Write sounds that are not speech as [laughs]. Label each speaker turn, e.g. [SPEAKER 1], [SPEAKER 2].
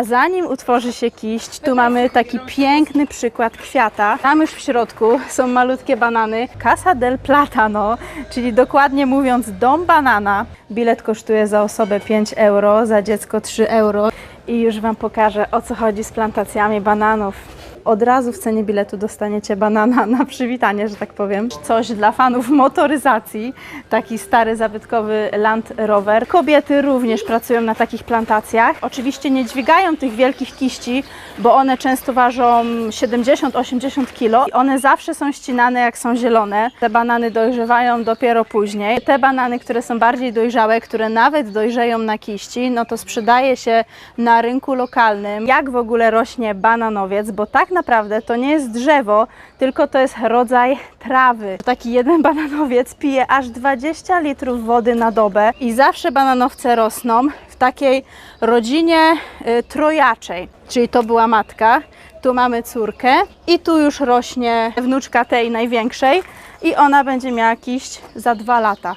[SPEAKER 1] A zanim utworzy się kiść, tu mamy taki piękny przykład kwiata. Tam już w środku są malutkie banany. Casa del Platano, czyli dokładnie mówiąc dom banana. Bilet kosztuje za osobę 5 euro, za dziecko 3 euro. I już Wam pokażę o co chodzi z plantacjami bananów. Od razu w cenie biletu dostaniecie banana [laughs] na przywitanie, że tak powiem. Coś dla fanów motoryzacji. Taki stary, zabytkowy Land Rover. Kobiety również pracują na takich plantacjach. Oczywiście nie dźwigają tych wielkich kiści, bo one często ważą 70-80 kg. I one zawsze są ścinane jak są zielone. Te banany dojrzewają dopiero później. Te banany, które są bardziej dojrzałe, które nawet dojrzeją na kiści, no to sprzedaje się na rynku lokalnym. Jak w ogóle rośnie bananowiec, bo tak naprawdę to nie jest drzewo, tylko to jest rodzaj trawy. Taki jeden [laughs] bananowiec pije aż 20 litrów wody na dobę i zawsze bananowce rosną w takiej rodzinie y, trojaczej. Czyli to była matka, tu mamy córkę i tu już rośnie wnuczka tej największej i ona będzie miała kiść za dwa lata.